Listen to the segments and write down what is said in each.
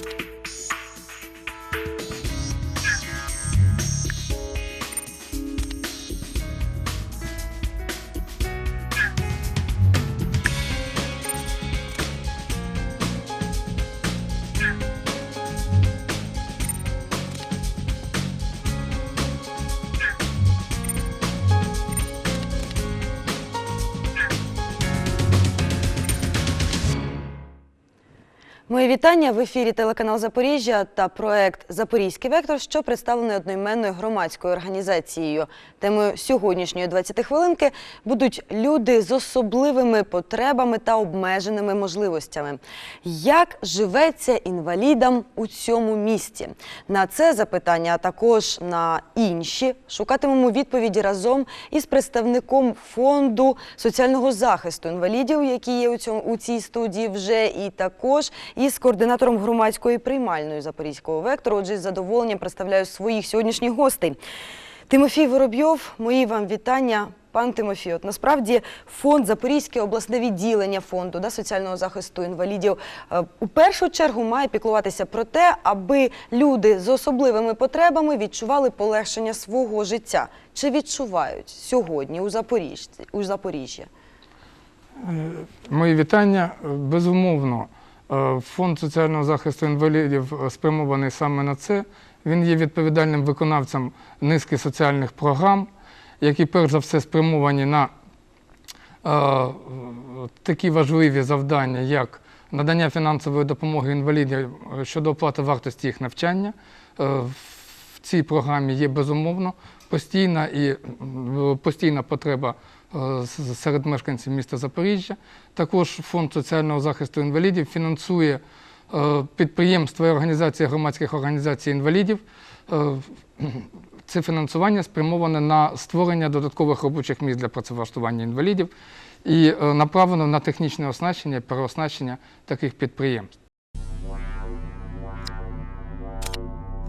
Мої вітання в ефірі телеканал Запоріжжя та проект Запорізький вектор, що представлений одноіменною громадською організацією. Темою сьогоднішньої 20 хвилинки будуть люди з особливими потребами та обмеженими можливостями. Як живеться інвалідам у цьому місті? На це запитання, а також на інші шукатимемо відповіді разом із представником фонду соціального захисту інвалідів, які є у цій студії вже, і також із координатором громадської приймальної запорізького вектору. Отже, з задоволенням представляю своїх сьогоднішніх гостей. Тимофій Воробйов, мої вам вітання. Пан Тимофій, от насправді фонд Запорізьке обласне відділення фонду да, соціального захисту інвалідів е, у першу чергу має піклуватися про те, аби люди з особливими потребами відчували полегшення свого життя. Чи відчувають сьогодні у Запоріжжі? У Запоріжжі? Мої вітання. Безумовно, фонд соціального захисту інвалідів е, спрямований саме на це. Він є відповідальним виконавцем низки соціальних програм, які перш за все спрямовані на е, такі важливі завдання, як надання фінансової допомоги інвалідам щодо оплати вартості їх навчання. Е, В цій програмі є безумовно постійна і постійна потреба е, серед мешканців міста Запоріжжя. Також фонд соціального захисту інвалідів фінансує е, підприємства і організації громадських організацій інвалідів. Е, Це фінансування спрямоване на створення додаткових робочих місць для працевлаштування інвалідів і е, направлено на технічне оснащення і переоснащення таких підприємств.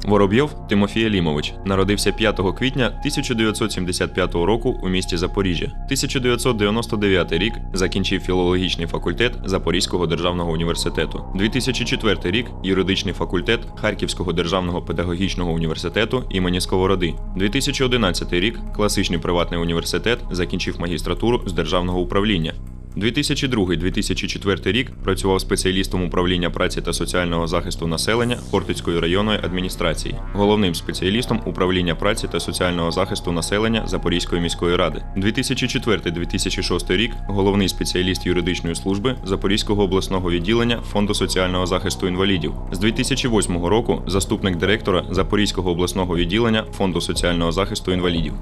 Воробйов Тимофій Елімович народився 5 квітня 1975 року у місті Запоріжжя. 1999 рік закінчив філологічний факультет Запорізького державного університету. 2004 рік юридичний факультет Харківського державного педагогічного університету імені Сковороди. 2011 рік класичний приватний університет закінчив магістратуру з державного управління. 2002-2004 рік працював спеціалістом управління праці та соціального захисту населення Хортицької районної адміністрації, головним спеціалістом управління праці та соціального захисту населення Запорізької міської ради. 2004-2006 рік головний спеціаліст юридичної служби Запорізького обласного відділення Фонду соціального захисту інвалідів. З 2008 року заступник директора Запорізького обласного відділення Фонду соціального захисту інвалідів.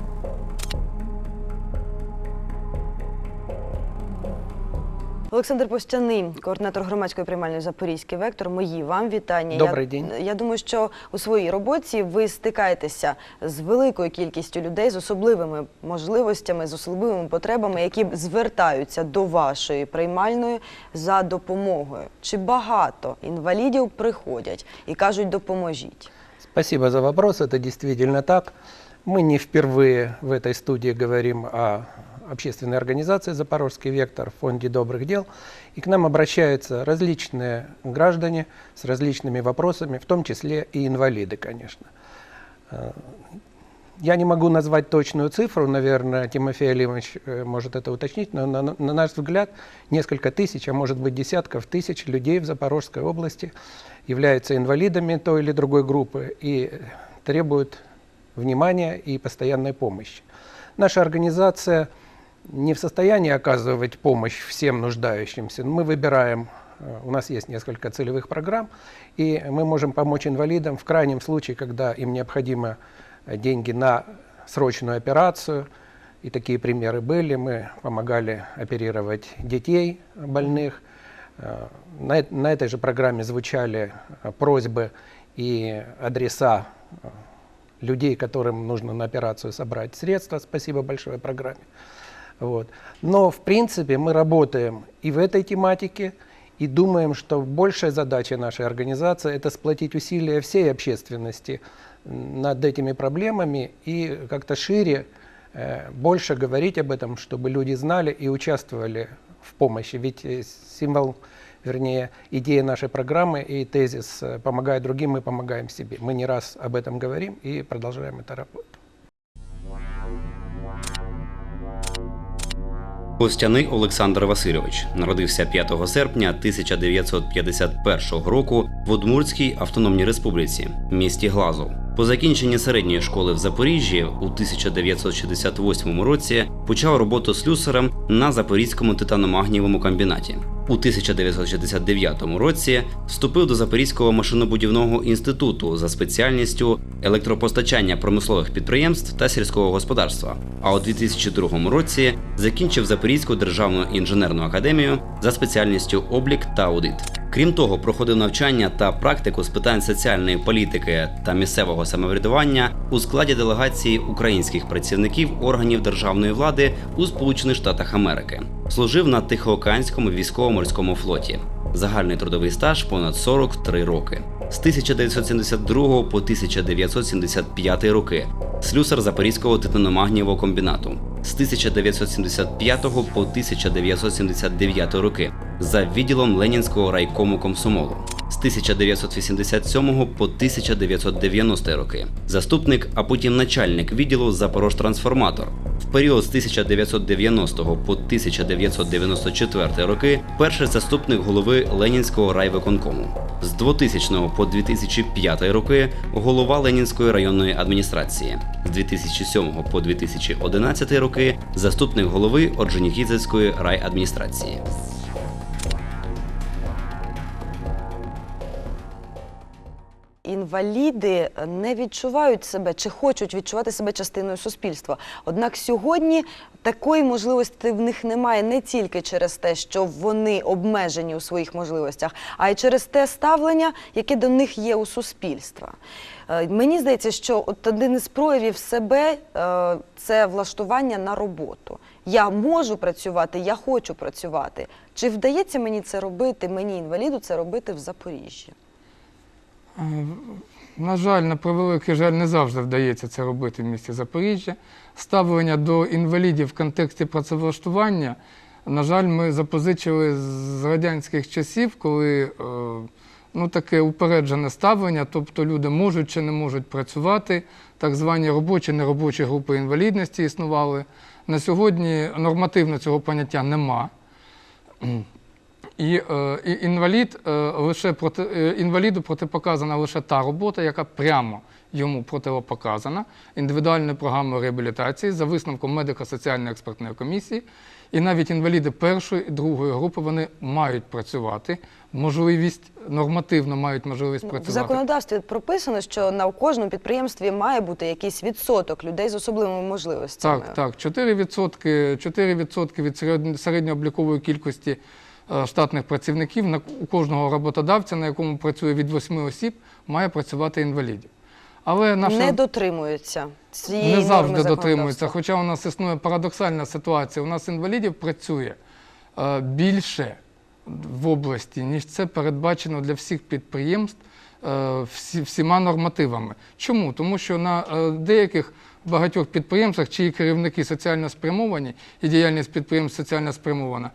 Олександр Постяний, координатор громадської приймальної Запорізький вектор. Мої вам вітання. Добрий я, день. Я думаю, що у своїй роботі ви стикаєтеся з великою кількістю людей з особливими можливостями, з особливими потребами, які звертаються до вашої приймальної за допомогою. Чи багато інвалідів приходять і кажуть, допоможіть? Спасибо за вопрос, это действительно так. Мы не впервые в этой студии говорим о общественной организации «Запорожский вектор» в Фонде добрых дел. И к нам обращаются различные граждане с различными вопросами, в том числе и инвалиды, конечно. Э, Я не могу назвать точную цифру, наверное, Тимофей Алимович э, может это уточнить, но на, на наш взгляд несколько тысяч, а может быть десятков тысяч людей в Запорожской области являются инвалидами той или другой группы и требуют внимания и постоянной помощи. Наша организация не в состоянии оказывать помощь всем нуждающимся. Мы выбираем, э, у нас есть несколько целевых программ, и мы можем помочь инвалидам в крайнем случае, когда им необходимо э, деньги на срочную операцию. И такие примеры были. Мы помогали оперировать детей больных. Э, На, на этой же программе звучали просьбы и адреса людей, которым нужно на операцию собрать средства. Спасибо большое программе. Вот. Но, в принципе, мы работаем и в этой тематике, и думаем, что большая задача нашей организации – это сплотить усилия всей общественности над этими проблемами и как-то шире, э, больше говорить об этом, чтобы люди знали и участвовали в помощи. Ведь э, символ вернее, идея нашей программы и тезис э, «помогая другим, мы помогаем себе». Мы не раз об этом говорим и продолжаем эту Костяний Олександр Васильович народився 5 серпня 1951 року в Удмуртській автономній республіці, місті Глазов. По закінченні середньої школи в Запоріжжі у 1968 році почав роботу слюсарем на Запорізькому титаномагнієвому комбінаті. У 1969 році вступив до Запорізького машинобудівного інституту за спеціальністю електропостачання промислових підприємств та сільського господарства. А у 2002 році закінчив Запорізьку державну інженерну академію за спеціальністю облік та аудит. Крім того, проходив навчання та практику з питань соціальної політики та місцевого самоврядування у складі делегації українських працівників органів державної влади у Сполучених Штатах Америки. Служив на Тихоокеанському військово-морському флоті. Загальний трудовий стаж понад 43 роки. З 1972 по 1975 роки слюсар Запорізького титаномагнієвого комбінату. З 1975 по 1979 роки за відділом Ленінського райкому комсомолу. З 1987 по 1990 роки заступник, а потім начальник відділу Запорожтрансформатор. Період з 1990 по 1994 роки перший заступник голови Ленінського райвиконкому. З 2000 по 2005 роки голова Ленінської районної адміністрації. З 2007 по 2011 роки заступник голови Орджонікідзецької райадміністрації. Інваліди не відчувають себе чи хочуть відчувати себе частиною суспільства. Однак сьогодні такої можливості в них немає не тільки через те, що вони обмежені у своїх можливостях, а й через те ставлення, яке до них є у суспільства. Е, Мені здається, що от один із проявів себе е, це влаштування на роботу. Я можу працювати, я хочу працювати. Чи вдається мені це робити, мені інваліду це робити в Запоріжжі? Е, На жаль, на превеликий жаль, не завжди вдається це робити в місті Запоріжжя. Ставлення до інвалідів в контексті працевлаштування, на жаль, ми запозичили з радянських часів, коли е, ну, таке упереджене ставлення, тобто люди можуть чи не можуть працювати, так звані робочі, неробочі групи інвалідності існували. На сьогодні нормативно цього поняття нема. І, е, і інвалід е, лише проти е, інваліду протипоказана лише та робота, яка прямо йому протипоказана індивідуальною програмою реабілітації за висновком медико-соціальної експертної комісії. І навіть інваліди першої і другої групи вони мають працювати, можливість нормативно мають можливість В працювати. законодавстві прописано, що на кожному підприємстві має бути якийсь відсоток людей з особливими можливостями. Так, так. 4%, 4% від середньо- середньооблікової кількості штатних працівників на у кожного роботодавця, на якому працює від 8 осіб, має працювати інвалідів. Але наша Не дотримуються цієї не завжди дотримуються. Хоча у нас існує парадоксальна ситуація. У нас інвалідів працює е, більше в області, ніж це передбачено для всіх підприємств е, всі, всіма нормативами. Чому? Тому що на е, деяких багатьох підприємствах, чиї керівники соціально спрямовані, і діяльність підприємств соціально спрямована,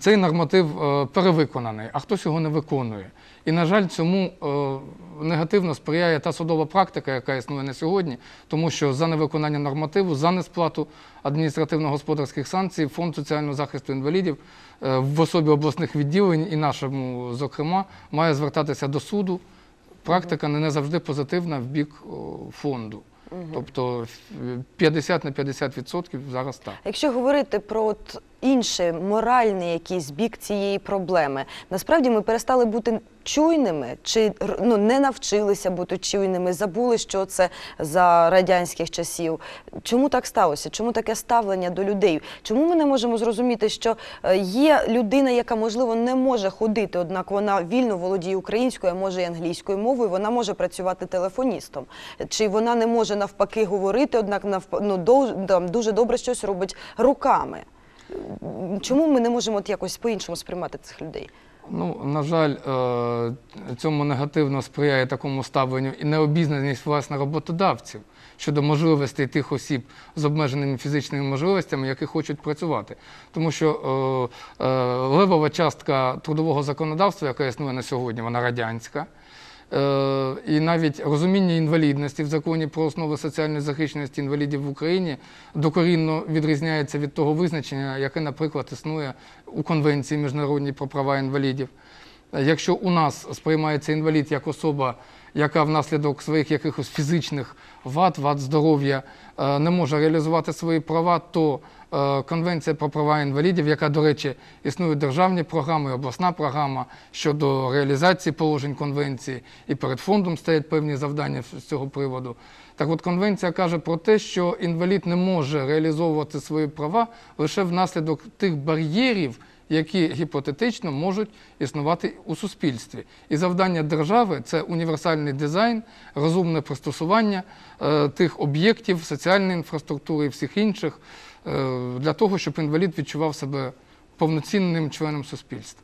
цей норматив е, перевиконаний, а хтось його не виконує. І, на жаль, цьому е, негативно сприяє та судова практика, яка існує на сьогодні, тому що за невиконання нормативу, за несплату адміністративно-господарських санкцій, Фонд соціального захисту інвалідів е, в особі обласних відділень і нашому, зокрема, має звертатися до суду. Практика не завжди позитивна в бік фонду. Тобто е, 50 на 50% зараз так. Якщо говорити про інший моральний якийсь бік цієї проблеми, насправді ми перестали бути чуйними, чи ну, не навчилися бути чуйними, забули, що це за радянських часів. Чому так сталося? Чому таке ставлення до людей? Чому ми не можемо зрозуміти, що е, є людина, яка можливо не може ходити, однак вона вільно володіє українською, а може і англійською мовою, вона може працювати телефоністом. Чи вона не може навпаки говорити, однак навп... ну, там, дуже добре щось робить руками. Чому ми не можемо от якось по-іншому сприймати цих людей? Ну, на жаль, е, цьому негативно сприяє такому ставленню і необізнаність власне роботодавців щодо можливостей тих осіб з обмеженими фізичними можливостями, які хочуть працювати. Тому що е, е, левова частка трудового законодавства, яке існує на сьогодні, вона радянська. Е, І навіть розуміння інвалідності в законі про основи соціальної захищеності інвалідів в Україні докорінно відрізняється від того визначення, яке, наприклад, існує у Конвенції міжнародній про права інвалідів. Якщо у нас сприймається інвалід як особа, яка внаслідок своїх якихось фізичних вад, вад здоров'я е, не може реалізувати свої права, то Конвенція про права інвалідів, яка, до речі, існують державні програми, обласна програма щодо реалізації положень конвенції, і перед фондом стоять певні завдання з цього приводу. Так от конвенція каже про те, що інвалід не може реалізовувати свої права лише внаслідок тих бар'єрів, які гіпотетично можуть існувати у суспільстві. І завдання держави це універсальний дизайн, розумне пристосування е, тих об'єктів, соціальної інфраструктури і всіх інших е, для того, щоб інвалід відчував себе повноцінним членом суспільства.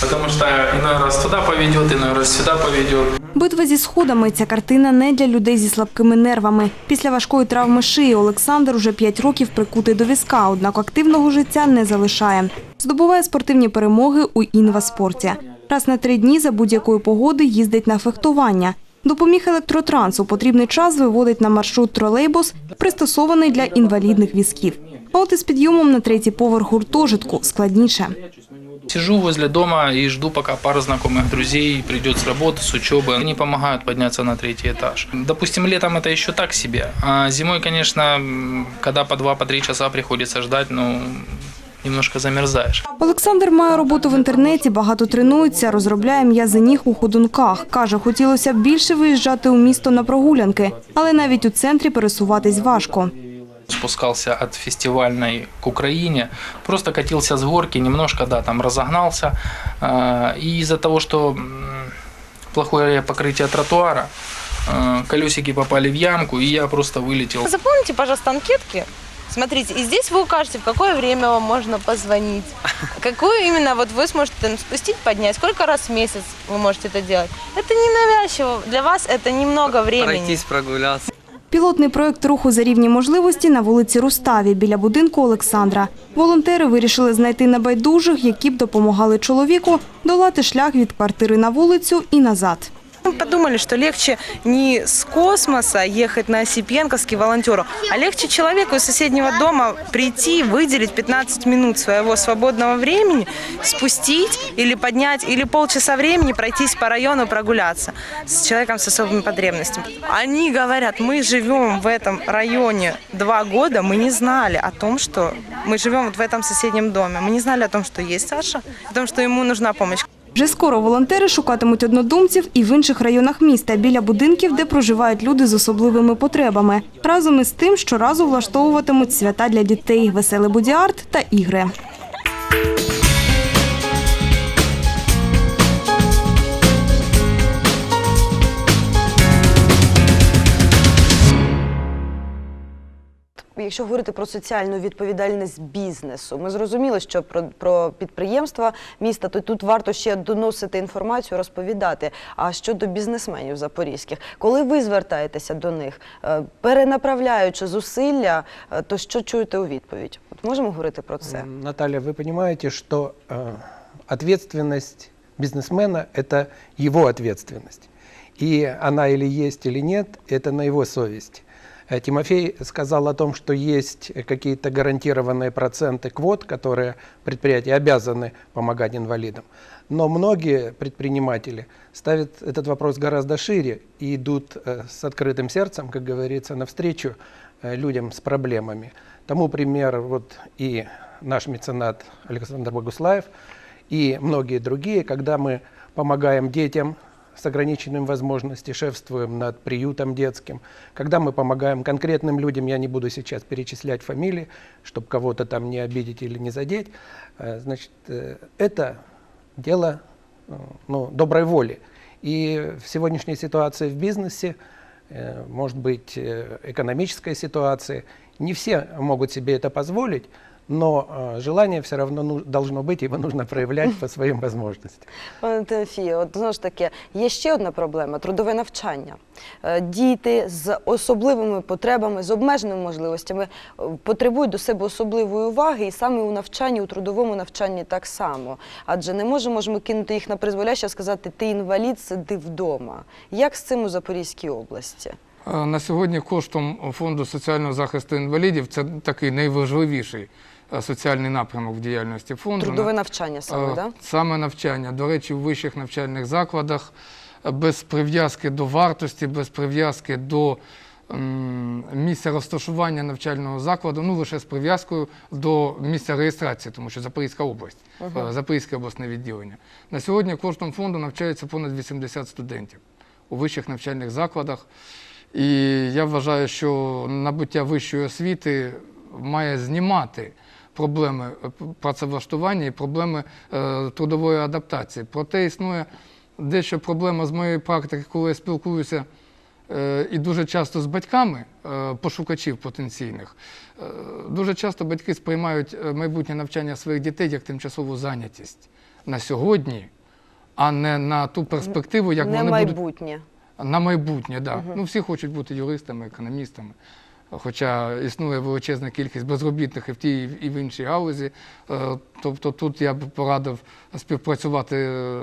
Потому что иной раз туда поведет, иной раз сюда поведет. Битва зі сходами ця картина не для людей зі слабкими нервами. Після важкої травми шиї Олександр уже 5 років прикутий до візка, однак активного життя не залишає. Здобуває спортивні перемоги у інваспорті. Раз на три дні за будь-якої погоди їздить на фехтування. Допоміг електротранс у потрібний час виводить на маршрут тролейбус, пристосований для інвалідних візків. А от із підйомом на третій поверх гуртожитку складніше. Сижу возле дома и жду, пока пара знакомых друзей придет с работы, с учебы. Они помогают подняться на третий этаж. Допустим, летом это еще так себе. А зимой, конечно, м, когда по два, по три часа приходится ждать, ну, немножко замерзаешь. Олександр має роботу в інтернеті, багато тренується, розробляє м'язи ніг у ходунках. Каже, хотілося б більше виїжджати у місто на прогулянки, але навіть у центрі пересуватись важко. Спускался от фестивальной к Украине, просто катился с горки, немножко, да, там разогнался. А, И из-за того, что плохое покрытие тротуара, а, колесики попали в ямку, и я просто вылетел. Заполните, пожалуйста, анкетки. Смотрите, и здесь вы укажете, в какое время вам можно позвонить. Какую именно вот вы сможете там спустить, поднять, сколько раз в месяц вы можете это делать. Это не навязчиво, для вас это немного времени. пройтись, прогулятися. Пілотний проект руху за рівні можливості на вулиці Руставі біля будинку Олександра. Волонтери вирішили знайти небайдужих, які б допомагали чоловіку долати шлях від квартири на вулицю і назад. Мы подумали, что легче не с космоса ехать на Осипенковский волонтеру, а легче человеку из соседнего дома прийти, выделить 15 минут своего свободного времени, спустить или поднять, или полчаса времени пройтись по району прогуляться с человеком с особыми потребностями. Они говорят, мы живем в этом районе два года, мы не знали о том, что мы живем вот в этом соседнем доме. Мы не знали о том, что есть Саша, о том, что ему нужна помощь. Вже скоро волонтери шукатимуть однодумців і в інших районах міста біля будинків, де проживають люди з особливими потребами. Разом із тим, щоразу влаштовуватимуть свята для дітей, веселий будіарт та ігри. Якщо говорити про соціальну відповідальність бізнесу, ми зрозуміли, що про, про підприємства міста, то тут варто ще доносити інформацію, розповідати. А щодо бізнесменів запорізьких, коли ви звертаєтеся до них, е, перенаправляючи зусилля, е, то що чуєте у відповідь? От можемо говорити про це? М, Наталья, вы понимаете, что э, ответственность бизнесмена – это его ответственность. И она или есть, или нет, это на его совести. Э, Тимофей сказал о том, что есть какие-то гарантированные проценты квот, которые предприятия обязаны помогать инвалидам. Но многие предприниматели ставят этот вопрос гораздо шире и идут э, с открытым сердцем, как говорится, навстречу э, людям с проблемами. Тому пример вот и наш меценат Александр Богуслаев, и многие другие, когда мы помогаем детям с ограниченными возможностями шефствуем над приютом детским, когда мы помогаем конкретным людям, я не буду сейчас перечислять фамилии, чтобы кого-то там не обидеть или не задеть, э, значит, э, это дело э, ну, доброй воли. И в сегодняшней ситуации в бизнесе, может быть, экономической ситуации, не все могут себе это позволить, но э, желание все равно ну- должно быть, его нужно проявлять по своим возможностям. Пане Тимофію, от знову ж таки, є ще одна проблема трудове навчання. Е, Діти з особливими потребами, з обмеженими можливостями е, потребують до себе особливої уваги, і саме у навчанні, у трудовому навчанні так само. Адже не можемо ж ми кинути їх на призволяще, сказати, ти інвалід, сиди вдома. Як з цим у Запорізькій області? Е, На сьогодні коштом фонду соціального захисту інвалідів це такий найважливіший е, соціальний напрямок в діяльності фонду. Трудове навчання саме, Е, так? Саме навчання. До речі, в вищих навчальних закладах е, без прив'язки до вартості, без прив'язки до місця розташування навчального закладу, ну лише з прив'язкою до місця реєстрації, тому що Запорізька область, е, Запорізьке обласне відділення. На сьогодні коштом фонду навчається понад 80 студентів у вищих навчальних закладах. І я вважаю, що набуття вищої освіти має знімати проблеми е, працевлаштування і проблеми е, трудової адаптації. Проте існує дещо проблема з моєї практики, коли я спілкуюся е, і дуже часто з батьками пошукачів потенційних. Дуже часто батьки сприймають майбутнє навчання своїх дітей як тимчасову зайнятість на сьогодні, а не на ту перспективу, як Не вони будуть майбутнє. На майбутнє. Да. Ну, всі хочуть бути юристами, економістами. Хоча існує величезна кількість безробітних і в тій, і в іншій галузі. Е, Тобто тут я б порадив співпрацювати е,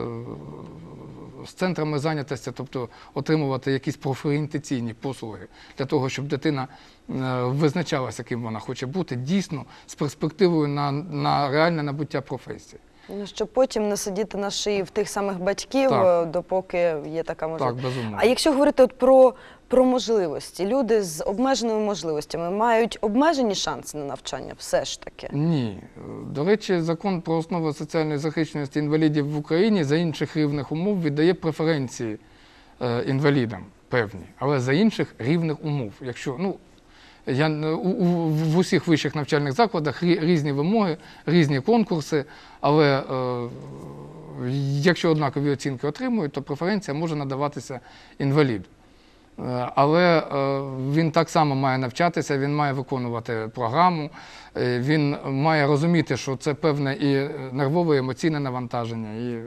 з центрами зайнятості, тобто отримувати якісь профорієнтаційні послуги для того, щоб дитина е, визначалася, ким вона хоче бути, дійсно з перспективою на, на реальне набуття професії. Ну, щоб потім не сидіти на шиї в тих самих батьків, Так. е, допоки є така можливість. Так, безумовно. А якщо говорити от про, про можливості, люди з обмеженими можливостями мають обмежені шанси на навчання, все ж таки. Ні. До речі, закон про основи соціальної захищеності інвалідів в Україні за інших рівних умов віддає преференції е, інвалідам певні, але за інших рівних умов. Якщо ну, я, у, у, в усіх вищих навчальних закладах різні вимоги, різні конкурси, але е, якщо однакові оцінки отримують, то преференція може надаватися інваліду. Е, Але е, він так само має навчатися, він має виконувати програму, е, він має розуміти, що це певне і нервове, і емоційне навантаження. І,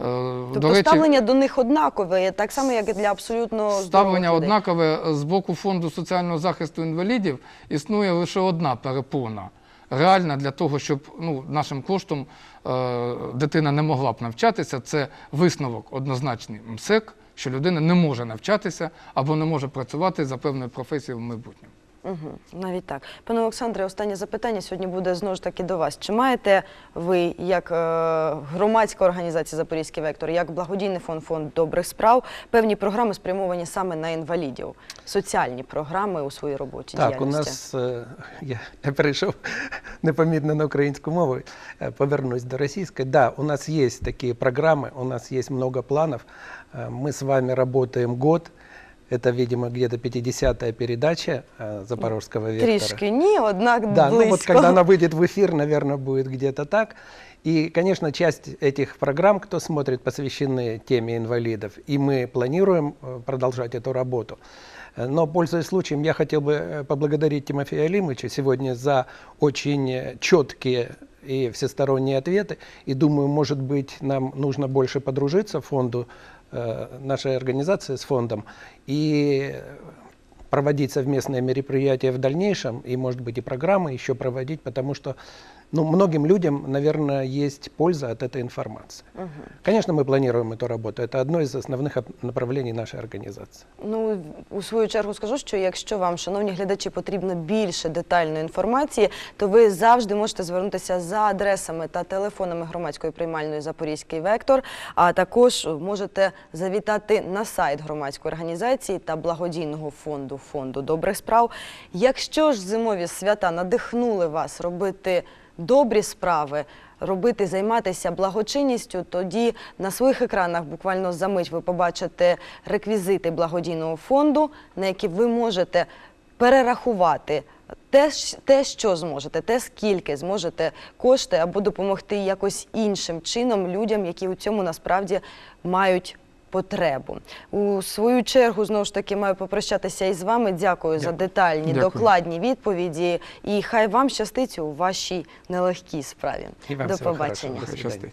е, Тобто ставлення до них однакове, так само, як і для абсолютно Ставлення людей. однакове з боку фонду соціального захисту інвалідів існує лише одна перепона. Реальна для того, щоб ну, нашим коштом е, дитина не могла б навчатися, це висновок однозначний МСЕК, що людина не може навчатися або не може працювати за певною професією в майбутньому. Угу, навіть так. Пане Олександре, останнє запитання сьогодні буде знову ж таки до вас. Чи маєте ви, як е, громадська організація Запорізький вектор, як благодійний фонд фонд добрих справ, певні програми спрямовані саме на інвалідів, соціальні програми у своїй роботі Так, у діяльності? нас е, я, я перейшов непомітно на українську мову, е, повернусь до російської. Да, у нас есть такие программы, у нас есть много планов. Э, Мы с вами работаем год. Это, видимо, где-то 50-я передача э, Запорожского вектора. Трішки ні, однак Да, близько. ну вот когда она выйдет в эфир, наверное, будет где-то так. И, конечно, часть этих программ, кто смотрит, посвящены теме инвалидов. И мы планируем э, продолжать эту работу. Э, Но, пользуясь случаем, я хотел бы э, поблагодарить Тимофея Алимовича сегодня за очень четкие и всесторонние ответы. И думаю, может быть, нам нужно больше подружиться фонду, нашей организации с фондом, и проводить совместные мероприятия в дальнейшем, и, может быть, и программы еще проводить, потому что ну, многим людям, наверное, есть польза от этой информации. Конечно, мы планируем эту работу. Это одно из основных оп- направлений нашей организации. Ну, у свою чергу скажу, що якщо вам, шановні глядачі, потрібно більше детальної інформації, то ви завжди можете звернутися за адресами та телефонами громадської приймальної Запорізький вектор, а також можете завітати на сайт громадської організації та благодійного фонду фонду добрих справ. Якщо ж зимові свята надихнули вас робити добрі справи, робити, займатися благочинністю, тоді на своїх екранах буквально за мить ви побачите реквізити благодійного фонду, на які ви можете перерахувати те, те, що зможете, те, скільки зможете кошти або допомогти якось іншим чином людям, які у цьому насправді мають потребу. У свою чергу знову ж таки маю попрощатися із вами. Дякую, за детальні, Дякую. докладні відповіді. І хай вам щастить у вашій нелегкій справі. І вам До побачення. Хорошо. Щастить.